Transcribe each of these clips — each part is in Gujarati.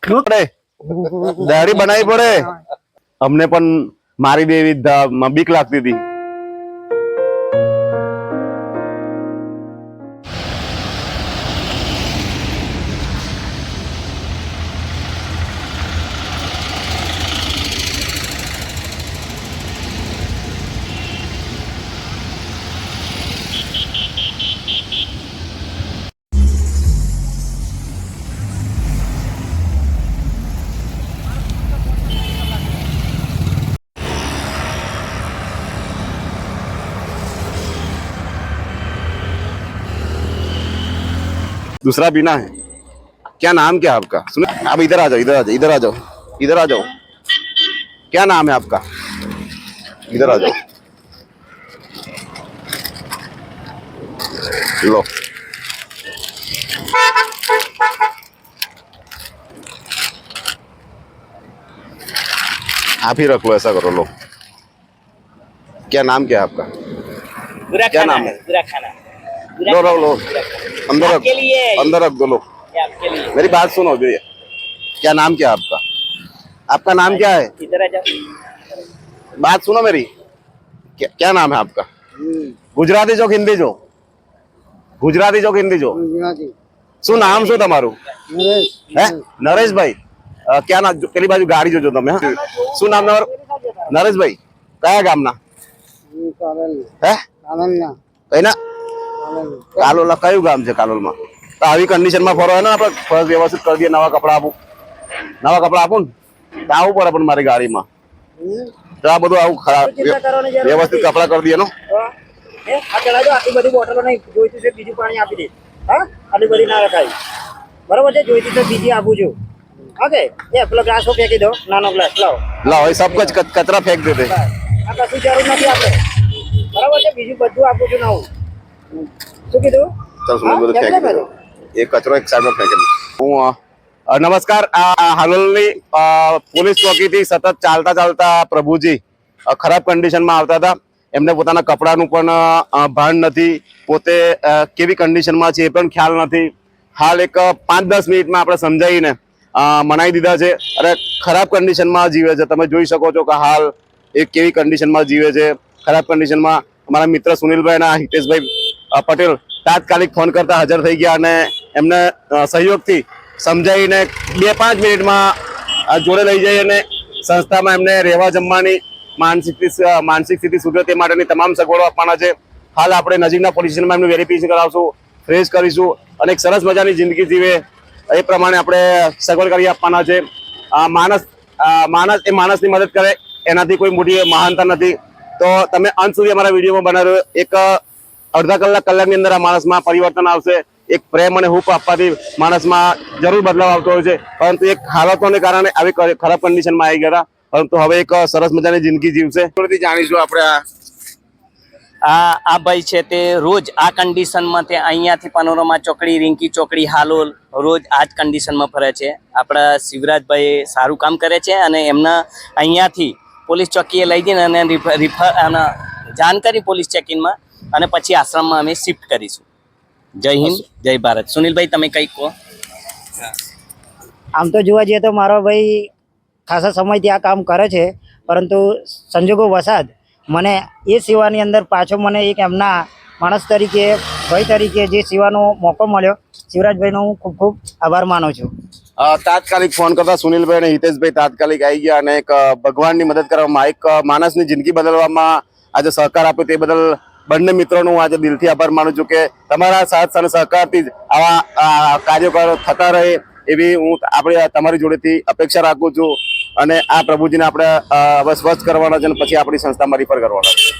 પડે દાઢી બનાવી પડે? અમને પણ મારી દેવી બીક લાગતી હતી. दूसरा पीना है। क्या नाम क्या आपका? सुनो। आप इधर आ जाओ इधर आ जाओ इधर आ जाओ इधर आ जाओ। क्या नाम है आपका? इधर आ जाओ। लो। आप ही रख लो ऐसा करो लो। क्या नाम क्या है आपका? क्या नाम है है? बुरा खाना बुरा लो लो खाना, लो बुरा खाना। अंदर रख आपके लिए अंदर रख दो लो ये आपके लिए मेरी बात सुनो भैया क्या नाम क्या है आपका आपका नाम क्या है इधर आ जाओ बात सुनो मेरी क्या, क्या नाम है आपका ગુજરાતી જો કે હિન્દી જો ગુજરાતી જો કે હિન્દી જો શું નામ શું તમારું હે નરેશભાઈ અ, ક્યાં ના પેલી બાજુ ગાડી જોજો તમે હા? શું નામ તમારું નરેશભાઈ કયા ગામના હે કઈના કાલોલ કયું ગામ છે કાલોલમાં? તો આવી કન્ડિશનમાં ફરો ને આપણે ફરજ વ્યવસ્થિત કરી દઈએ નવા કપડા આપું. નવા કપડા આપું ને તો આવવું પડે પણ મારી ગાડીમાં. તો આ બધું આવું ખરાબ વ્યવસ્થિત. કપડા કરી દઈએ નો આટલી બધી બોટલો નહીં જોઈતું છે બીજું પાણી આપી દે. હા? આટલી બધી ના રખાય. બરોબર છે? જોઈતી છે બીજી આપું છું. ઓકે? એ પેલો ગ્લાસ ફેંકી દો. નાનો ગ્લાસ લાવો. લાવો એ સબ કચ કચરા ફેંક બસ. આ કશું જરૂર નથી આપણે બરાબર છે? બીજું બધું આપું છું નવું. શું કીધું? એ કચરો એક સાઈડમાં હું નમસ્કાર. આ હાલોલની પોલીસ ચોકીથી સતત ચાલતા ચાલતા પ્રભુજી ખરાબ કન્ડિશનમાં આવતા હતા. એમને પોતાના કપડાનું પણ ભાન નથી. પોતે કેવી કન્ડિશનમાં છે એ પણ ખ્યાલ નથી. હાલ એક પાંચ દસ મિનિટમાં આપણે સમજાવીને મનાઈ દીધા છે. અને ખરાબ કન્ડિશનમાં જીવે છે. તમે જોઈ શકો છો કે હાલ એ કેવી કન્ડિશનમાં જીવે છે. ખરાબ કન્ડિશનમાં અમારા મિત્ર સુનિલભાઈ અને હિતેશભાઈ પટેલ તાત્કાલિક ફોન કરતા હાજર થઈ ગયા અને એમને સહયોગથી સમજાવીને બે પાંચ મિનિટમાં જોડે લઈ જઈ અને સંસ્થામાં એમને રહેવા જમવાની માનસિક માનસિક સ્થિતિ સુધરે તે માટેની તમામ સગવડો આપવાના છે. હાલ આપણે નજીકના પોલીસ સ્ટેશનમાં એમનું વેરિફિકેશન કરાવશું, ફ્રેશ કરીશું અને એક સરસ મજાની જિંદગી જીવે એ પ્રમાણે આપણે સગવડ કરી આપવાના છે. માણસ માણસ, એ માણસની મદદ કરે, એનાથી કોઈ મોટી મહાનતા નથી. તો તમે અંત સુધી અમારા વિડીયોમાં બનાવ્યો એક અડધા કલાક કલાકની અંદર આ માણસમાં પરિવર્તન આવશે. એક પ્રેમ અને હૂપ આપવાથી માણસમાં જરૂર બદલાવ આવતો હોય છે. પરંતુ એક હાલતોને કારણે આવી ખરાબ કન્ડિશનમાં આવી ગયા. પરંતુ હવે એક સરસ મજાની જિંદગી જીવશે. જાણીશું આપણે આ. આ ભાઈ છે તે રોજ આ કન્ડિશનમાં તે અહીંયાથી પનોરમા ચોકડી રિંકી ચોકડી હાલોલ રોજ આ જ કન્ડિશનમાં ફરે છે. આપણા શિવરાજભાઈ સારું કામ કરે છે અને એમના અહીંયાથી પોલીસ ચોકીએ લઈ જઈને અને રિફર અને જાણ કરી પોલીસ ચેકિંગમાં અને પછી આશ્રમમાં અમે શિફ્ટ કરીશું. જય હિન્દ જય ભારત. સુનિલભાઈ તમે કંઈક કહો? આમ તો જોવા જઈએ તો મારો ભાઈ ખાસા સમયથી આ કામ કરે છે પરંતુ સંજોગો વસાદ મને એ સેવાની અંદર પાછો મને એક એમના માણસ તરીકે ભાઈ તરીકે જે સેવાનો મોકો મળ્યો શિવરાજભાઈનો હું ખૂબ ખૂબ આભાર માનું છું. તાત્કાલિક ફોન કરતા સુનિલભાઈ અને હિતેશભાઈ તાત્કાલિક આવી ગયા અને એક ભગવાનની મદદ કરવામાં એક માણસની જિંદગી બદલવામાં આજે સહકાર આપ્યો તે બદલ બંને મિત્રોનું હું આજે દિલથી આભાર માનું છું કે તમારા સાથ અને સહકારથી જ આવા આ, થતા રહે એવી હું આપણે તમારી જોડેથી અપેક્ષા રાખું છું અને આ પ્રભુજીને આપણે હવે સ્વચ્છ કરવાના છે અને પછી આપણી સંસ્થામાં રિફર કરવાના છે.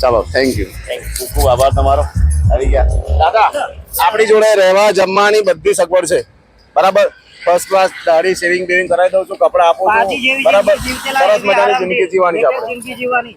ચાલો થેન્ક યુ ખૂબ ખૂબ આભાર તમારો. આવી ગયા. દાદા આપણી જોડે રહેવા જમવાની બધી સગવડ છે. બરાબર? ફર્સ્ટ ક્લાસ દાઢી શેવિંગ બેવિંગ કરાવી દઉં છું કપડાં આપું છું. બરાબર? સરસ મજાની જિંદગી જીવવાની છે આપણે. જિંદગી જીવવાની.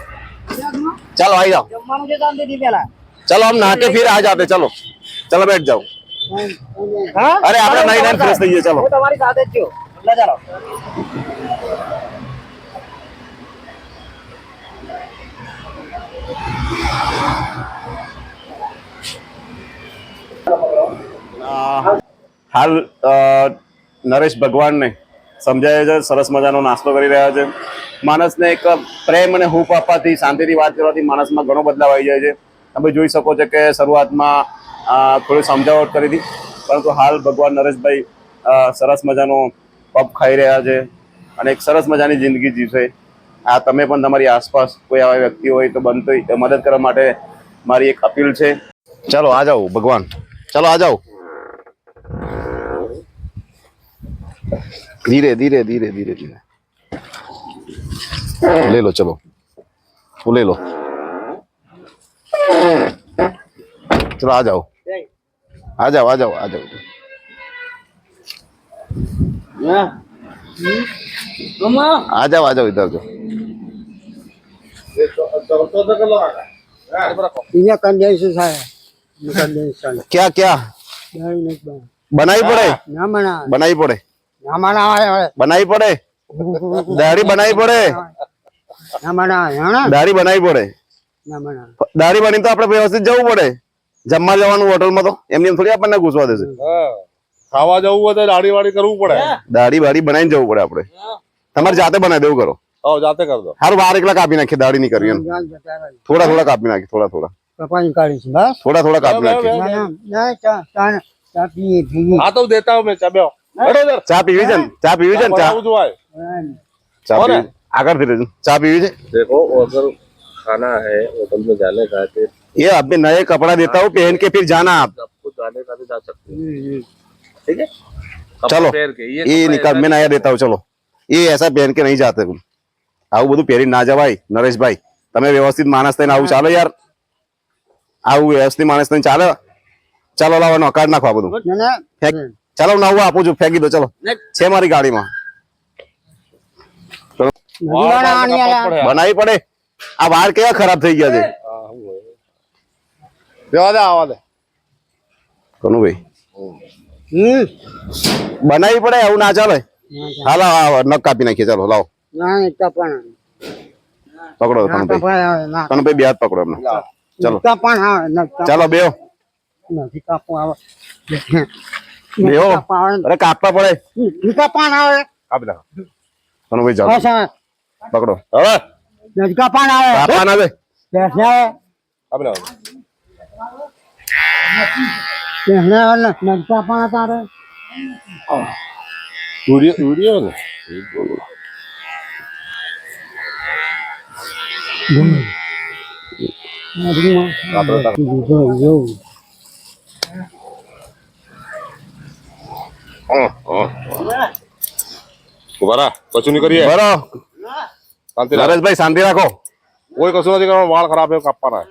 चलो हम नहा के फिर आ जाते चलो चलो बैठ जाओ હા અરે, આપણે ચાલો, નહીં, નહીં, ચાલો, fresh થઈએ, ચાલો. હું તમારી સાથે જ છું એટલે ચાલો હાલ અ, નરેશ ભગવાનને સમજાય છે, સરસ મજાનો નાસ્તો કરી રહ્યા છે. માણસને એક પ્રેમ અને હૂંફ આપવાથી, શાંતિથી વાત કરવાથી માણસમાં ઘણો બદલાવ આવી જાય છે. તમે જોઈ શકો છો કે શરૂઆતમાં થોડી સમજાવટ કરી હતી, પરંતુ હાલ ભગવાન નરેશભાઈ સરસ મજાનો પપ ખાઈ રહ્યા છે અને એક સરસ મજાની જિંદગી જીવશે. આ તમે પણ તમારી આસપાસ કોઈ આવા વ્યક્તિ હોય તો બનતો મદદ કરવા માટે મારી એક અપીલ છે. ચાલો, આ જાઓ ભગવાન. ચાલો, આ જાઓ. धीरे धीरे धीरे धीरे धीरे। ले लो चलो। वो ले लो। चलो आ जाओ। आ जाओ आ जाओ आ जाओ। आ जाओ आ जाओ इधर जाओ। क्या क्या? बनाई पड़े? ना बना। बनाई पड़े? બનાવી પડે? દાઢી બનાવી પડે? દાઢી બનાવી પડે? દાઢી બની તો આપડે વ્યવસ્થિત જવું પડે. જમવા જવાનું હોટલમાં તો. એમની એમ થોડી આપણને ઘૂસવા દેશે. ખાવા જવું હોય તો દાઢી વાળી કરવું પડે. દાઢી વાળી બનાવીને જવું પડે આપડે તમારે જાતે બનાવી દેવું કરો. હા એકલા કાપી નાખી દાઢી નહીં કરી થોડા થોડા કાપી નાખી થોડા થોડા. થોડા થોડા કાપી નાખી ચા પીવી છે ને ચા પીવી છે ને ચા બનાવું છું ભાઈ ચા કોને? પીવી આગળથી રહેજો ચા પીવી છે देखो अगर खाना है होटल में जाने का तो ये अभी नए कपड़ा देता हूँ पहन के फिर जाना आप आपको जाने का भी जा सकते हैं ठीक है चलो पहन के ये ये कपड़ा निकाल मैं नया देता हूँ चलो ये ऐसा पहन के नहीं जाते तुम આવું બધું પહેરી ના જવાય નરેશભાઈ તમે વ્યવસ્થિત માણસ થઈને આવું ચાલે યાર આવું વ્યવસ્થિત માણસ થઈને ચાલે ચાલો લાવો નો કાઢ નાખો આ બધું ચાલો ના હું આપું છું. ફેંકી દો ચલો. છે મારી ગાડીમાં. બનાવી પડે. આ વાળ કેવા ખરાબ થઈ ગયા છે. બનાવી પડે એવું ના ચાલે. હાલો નખ કાપી નાખીએ ચાલો લાવો. પકડો કનુભાઈ. બે હાથ પકડો એમને. ચાલો. ચાલો બે નથી કાપવા આવે. લેવો અરે કાપવા પડે. ઝીકા પાન આવે. કાપી નાખો તને ભાઈ જાઓ પકડો. હવે. ઝીકા પાન આવે. પાન આવે. બેસને આવે. કાપી નાખો બેસને આવે ને પાન તારે. ઉડી ઉડી આવે ને આપણે ઊભા કશું નહીં કરીએ. બરો શાંતિ રાખ. નરેશભાઈ શાંતિ રાખો. કોઈ કશું નથી કરવાનું. વાળ ખરાબ એવું કાપવાના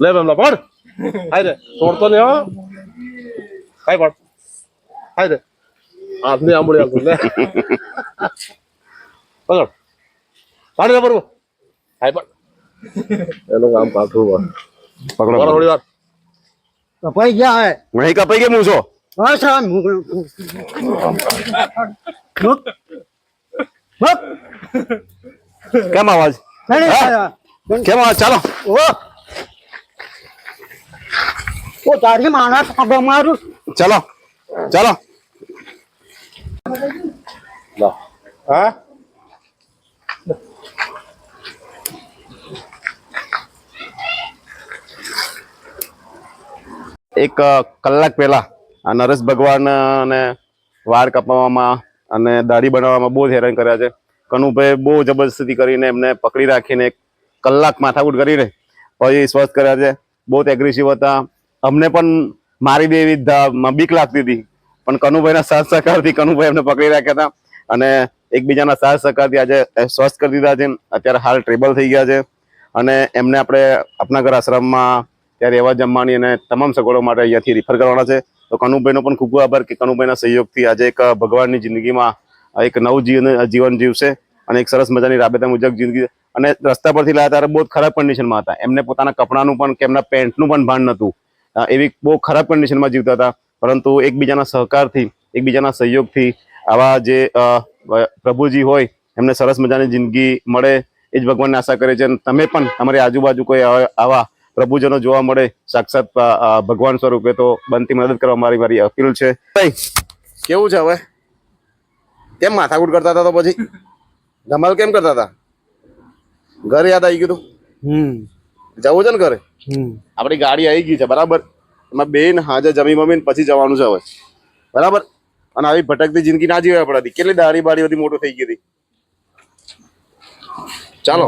લે બેમલા પડ હાય રે છોડતો નહીં હો. હાય પડ હાય રે. હાથની આંબળી આવતું લે. પકડ. પાડી દે બરોબર હાય પડ એનું કામ પાછું હોય. પકડો થોડી વાર. કપાઈ ગયા હવે વહી કપાઈ ગયા મૂછો છો? હા. મૂક. મૂક. કેમ નહીં, હા? કેમ ચાલો. ઓ ઓ તારી માણસ પગ મારું. ચાલો ચાલો. લા. હા? એક કલાક પહેલા આ નરેશ ભગવાન ને વાળ કપાવવામાં અને દાઢી બનાવવામાં બહુ જ હેરાન કર્યા છે. કનુભાઈ બહુ જબરદસ્તી કરીને એમને પકડી રાખીને કલાક માથાકૂટ કરીને પછી સ્વસ્થ કર્યા છે. બહુ એગ્રેસિવ હતા. અમને પણ મારી દે એવી બીક લાગતી હતી. પણ કનુભાઈના સાથ સહકારથી કનુભાઈ એમને પકડી રાખ્યા હતા. અને એકબીજાના સાથ સહકારથી આજે સ્વસ્થ કરી દીધા છે. અત્યારે હાલ ટ્રેબલ થઈ ગયા છે. અને એમને આપણે આપના ઘર આશ્રમમાં ત્યારે રહેવા જમવાની અને તમામ સગવડો માટે અહીંયાથી રિફર કરવાના છે. તો કનુભાઈનો પણ ખૂબ ખૂબ આભાર કે કનુભાઈના સહયોગથી આજે એક ભગવાનની જિંદગીમાં એક નવું જીવન જીવન જીવશે. અને એક સરસ મજાની રાબેતા મુજબ જિંદગી અને રસ્તા પરથી લાયા ત્યારે બહુ ખરાબ કન્ડિશનમાં હતા. એમને પોતાના કપડાનું પણ કે એમના પેન્ટનું પણ ભાન નહોતું. એવી બહુ ખરાબ કન્ડિશનમાં જીવતા હતા. પરંતુ એકબીજાના સહકારથી, એકબીજાના સહયોગથી આવા જે પ્રભુજી હોય, એમને સરસ મજાની જિંદગી મળે એ જ ભગવાનને આશા કરે છે. અને તમે પણ તમારી આજુબાજુ કોઈ આવા પ્રભુજનો જોવા મળે, સાક્ષાત ભગવાન સ્વરૂપે તો બનતી મદદ કરવા મારી મારી અપીલ છે. કેવું છે હવે? કેમ માથાકૂટ કરતા હતા તો પછી? ધમાલ કેમ કરતા હતા? ઘર યાદ આવી ગયું તું? હમ. જવું છે ને ઘરે? આપણી ગાડી આવી ગઈ છે બરાબર? એમાં બેન હાજર જમી મમીને પછી જવાનું છે હવે. બરાબર? અને આવી ભટકતી જિંદગી ના જીવે આપણાથી કેટલી દાઢી બાડી બધી મોટું થઈ ગઈ હતી. ચાલો.